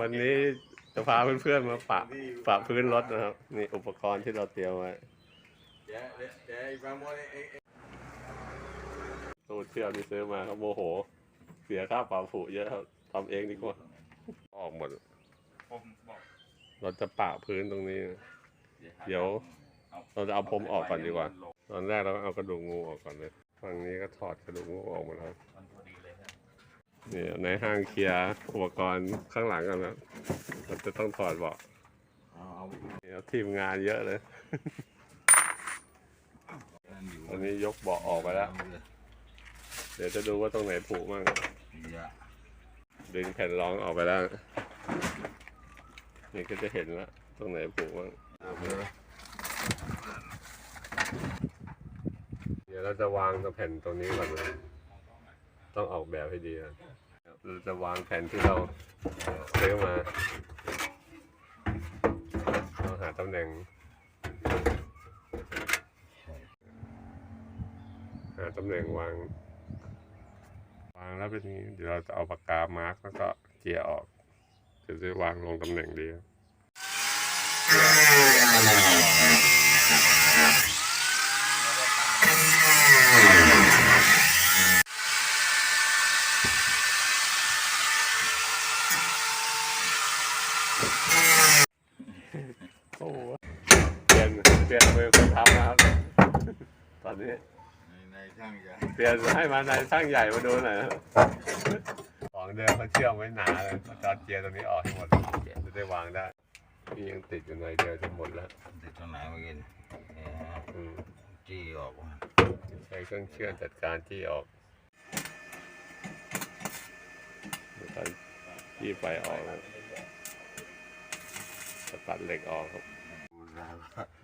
วันนี้จะพาเพื่อนๆมาปะปะพื้นรถนะครับ นี่อุปกรณ์ที่เราเตรียมไว้เดี๋ยวเดี๋ยวเดี๋ยวอีกบางวันเองตู้เชื่อมที่ซื้อมาครับโมโห เสียค่าปรับผูเยอะครับทำเองดีกว่า ออกหมดผมบอกเราจะปะพื้นตรงนี้ เดี๋ยว เราจะเอาพรมออกก่อนดีกว่า ตอนแรกเราก็เอากระดูกงูออกก่อนเลยฝั่งนี้ก็ถอดกระดูกงูออกหมดแล้ว นี่ในห้างเคลียร์อุปกรณ์ข้างหลังกันนะเราจะต้องถอดเบาะเอาเอานี่ครับทีมงานเยอะเลย อันอยู่ตอนนี้ยกเบาะออกไปแล้ว เดี๋ยวจะดูว่าตรงไหนผุมั่งอย่าดึงแผ่นรองออกไปแล้ว นี่ก็จะเห็นแล้วตรงไหนผุมั่งเอาเลยเดี๋ยวเราจะวางตรงแผ่นตรงนี้ก่อนนะ ต้องออกแบบให้ดีนะเราจะวางแผ่นที่เราซื้อมาต้องหาตำแหน่ง หาตำแหน่งวาง วางแล้วเป็นอย่างนี้ เดี๋ยวเราจะเอาปากกามาร์กแล้วก็เจียออกจะได้วางลงตำแหน่งดี โอ้โหเปลี่ยนเปลี่ยนมือคนทำนะครับ ตอ นนี้ในในช่างอย่าเปลี่ยนให้มานายช่างใหญ่มาดูหน่อยนะของเดิมเขาเชื่อมไว้หนาเลยเขาจอดเจียร์ตรงนี้ออกให้หมดจะได้วางได้นี่ยังติดอยู่หน่อยเดียวจะหมดแล้วติดตรงไหนเมื่อกี้เนี่ยอืมจี้ออกมาใช้เครื่องเชื่อมจัดการที่ออกแล้วก็ที่ไฟออกแล้วจะตัดเหล็กออกครับ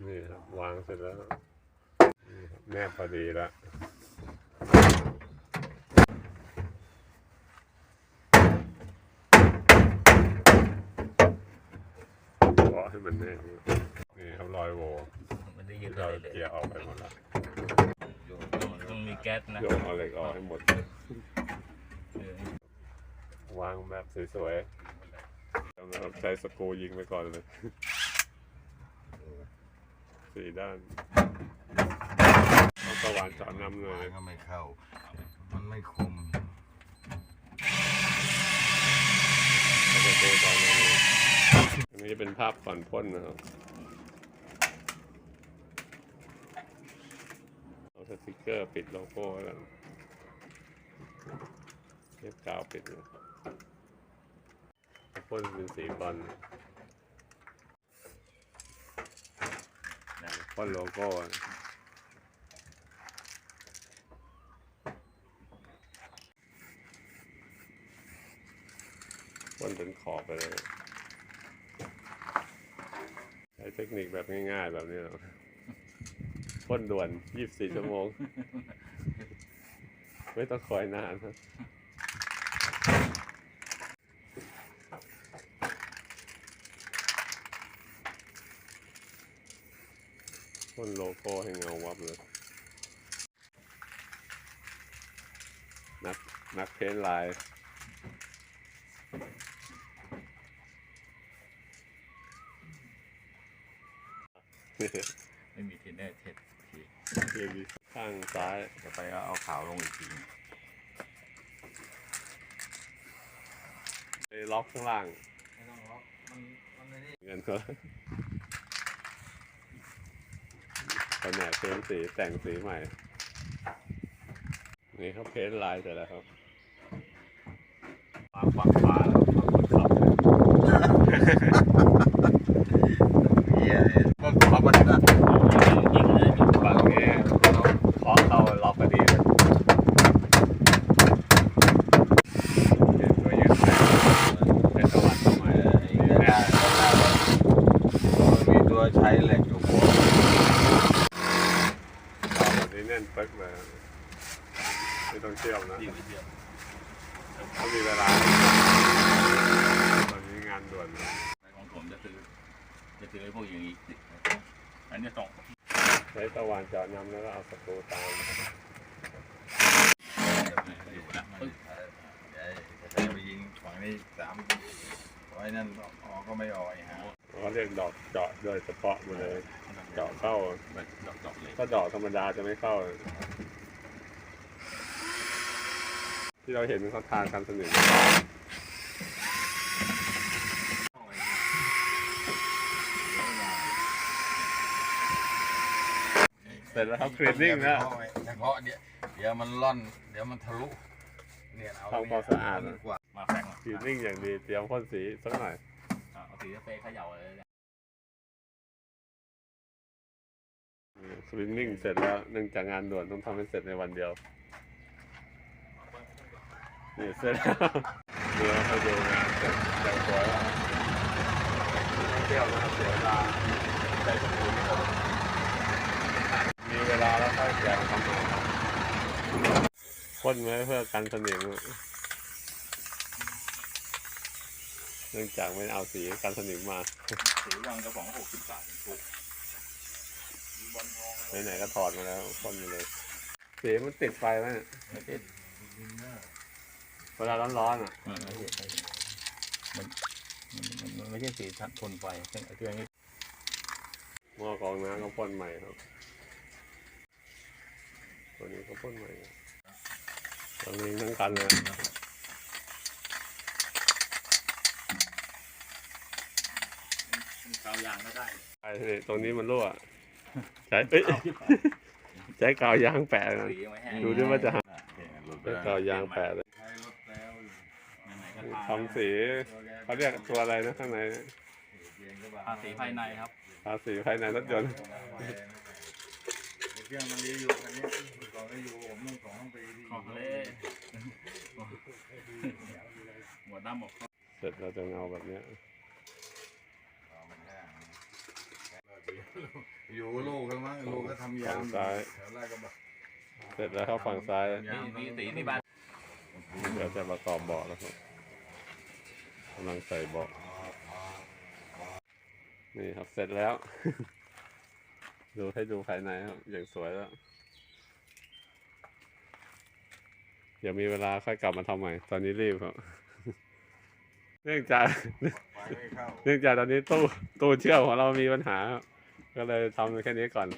นี่ครับวางเสร็จแล้วนี่ครับ แนบพอดีแล้วขอให้มันแน่นนี่ครับรอยโหวมันได้ยินที่เลเรายเลยเกียร์ออกไปหมดแล้วโยนต้องมีแก๊สนะโยกเอาเหล็กออกให้หมดเออวางแบบสวยๆแล้วนะครับใช้สกรูยิงไปก่อนเลยสี่ด้าน เอาประวานเจาะน้ำเลยก็ไม่เข้า มันไม่คมเอาสกรูเจาะน้ำเลยอันนี้เป็นภาพก่อนพ่นนะครับเอาสติกเกอร์ปิดโลโก้ไว้แล้วเทปกาวปิดเลยพ่นเป็นสีบอลพ่นโลโก้ พ่นเป็นขอบไปเลย ใช้เทคนิคแบบง่ายๆ แบบนี้หรอพ่นด่วน 24 ชั่วโมง ไม่ต้องคอยนานครับพ่นโลโก้ให้เงาวับเลย นักนักเพ้นลาย ไม่มีเทนเนอร์เทสทีทีวีข้างซ้ายจะไปเอาขาวลงอีกทีไปล็อกข้างล่างไม่ต้องล็อกมันมันไม่ได้เงินก็แผนกเพ้นท์สีแต่งสีใหม่ นี่เขาเพ้นท์ลายเสร็จแล้วครับวางฝั่งขวาแล้วฝั่งคนขับเลย เหี้ยก็ขอมันนะ ยิงเลยยิง ฝั่งนี้เคาะเข้าล็อกพอดีเลยเห็นตัวยืนแเป็นตะวันเข้ามานี่แน่ มีตัว ใช้เหล็กอยู่หัวเอาแบบนี้แน่นเป๊กเลยไม่ต้องเชื่อมนะเดียวถ้ามีเวลาตอนนี้งานด่วนนะของผมจะซื้อจะซื้อไอ้พวกอย่างนี้อันนี้ต้องใช้ตะวันจาะน้ำแล้วก็เอาสกรูตามอยู่นะเดี๋ยวจะไปยิงฝั่งนี้สามไอ้นั่นออกก็ไม่ออกไอ้หา เขาเรียกดอกเจาะโดยเฉพาะหมดเลยเจาะเข้าแบบดอกๆเลยถ้าดอกธรรมดาจะไม่เข้า ที่เราเห็นเขาทานกันสนิทเสร็จแล้วครับคลีนนิ่งนะเฉพาะเดี๋ยวเดี๋ยวมันล่อน เดี๋ยวมันทะลุ เนี่ยเอาทำความสะอาดดีกว่ามาแฝงคลีนนิ่งอย่างดีเตรียมพ่นสีสักหน่อย อะเอาสีสเปเขย่าเลยเนี่ยคลีนนิ่งเสร็จแล้วเนื่องจากงานด่วนต้องทำให้เสร็จในวันเดียว นี่เสร็จแล้วเดี๋ยวมาดูงานเสร็จอย่างสวยแล้วเที่ยวนะครับเสียเวลาใส่สมุนมีเวลาแล้วค่อยแกะทำงานพ่นไว้เพื่อกันสนิม เนื่องจากไม่เอาสีกันสนิมมาสีวังกระป๋องหกสิบบาทถูกบอลทองไหนๆก็ถอดมาแล้วพ่นไปเลยสีมันติดไฟไหมเนี่ยไม่ติดเวลาร้อนๆอะมันไม่ใช่มันมันมันไม่ใช่สีทนไฟเครื่องเครื่องนี้หม้อกรองน้ำก็พ่นใหม่ครับตัวนี้ก็พ่นใหม่ตัวนี้ทั้งคันเลย กาวยางก็ได้ไอ้นี่ตรงนี้มันรั่วใช้เอ้ยใช้กาวยางแปะกันสียังไม่แห้งดูดิว่าจะหักเนี่ยหลุดไปใช้แล้วกาวยางแปะเลยใช้รถแล้วอยู่ไหนๆก็ทาทำสีเขาเรียกตัวอะไรนะข้างในเปลี่ยนก็บ้ทาสีภายในครับ ทาสีภายในรถยนต์ เครื่องมันดีอยู่คันนี้ก่อนก็อยู่ผมนึ่งของปีที่ขอบเลยหัวดำออก เสร็จเราจะเงาแบบเนี้ย อยู่ลูกกันมั้งลูกก็ทำยามแถวไร่ก็แบบเสร็จแล้วเข้าฝั่งซ้ายนี่มีสีนี่บ้านเดี๋ยวจะประกอบเบาะแล้วครับกำลังใส่เบาะนี่ครับเสร็จแล้ว ดูให้ดูภายในครับอย่างสวยแล้ว เดี๋ยวมีเวลาค่อยกลับมาทำใหม่ ตอนนี้รีบครับ เนื่องจากไฟไม่เข้า เนื่องจากตอนนี้ตู้ตู้เชื่อมของเรามีปัญหาครับ ก็เลยทำแค่นี้ก่อน